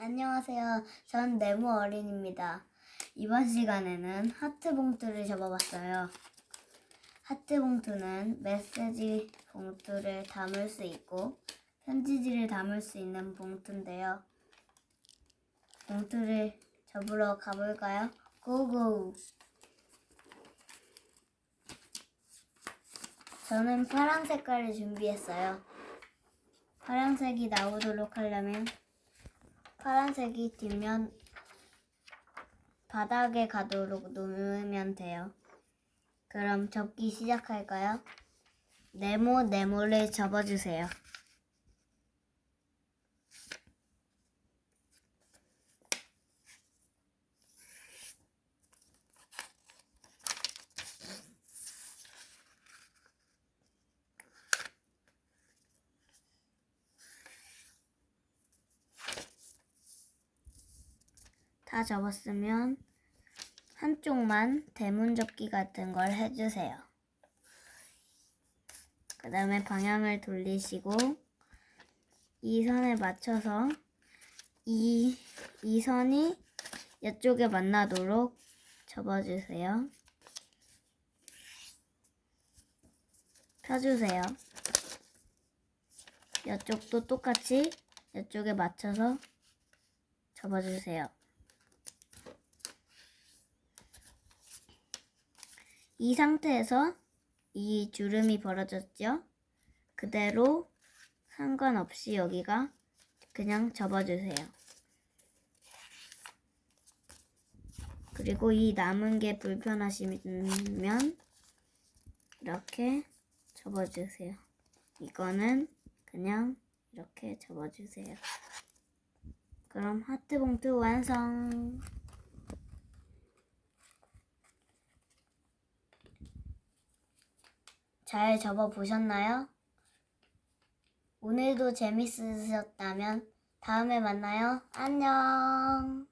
안녕하세요. 전 네모 어린입니다. 이번 시간에는 하트 봉투를 접어봤어요. 하트 봉투는 메시지 봉투를 담을 수 있고 편지지를 담을 수 있는 봉투인데요. 봉투를 접으러 가볼까요? 고고! 저는 파란 색깔을 준비했어요. 파란색이 나오도록 하려면 파란색이 뒷면 바닥에 가도록 놓으면 돼요. 그럼 접기 시작할까요? 네모 네모를 접어주세요. 다 접었으면 한쪽만 대문 접기 같은 걸 해주세요. 그 다음에 방향을 돌리시고 이 선에 맞춰서 이, 이 선이 이쪽에 만나도록 접어주세요. 펴주세요. 이쪽도 똑같이 이쪽에 맞춰서 접어주세요. 이 상태에서 이 주름이 벌어졌죠? 그대로 상관없이 여기가 그냥 접어주세요. 그리고 이 남은 게 불편하시면 이렇게 접어주세요. 이거는 그냥 이렇게 접어주세요. 그럼 하트 봉투 완성! 잘 접어 보셨나요? 오늘도 재밌으셨다면 다음에 만나요. 안녕.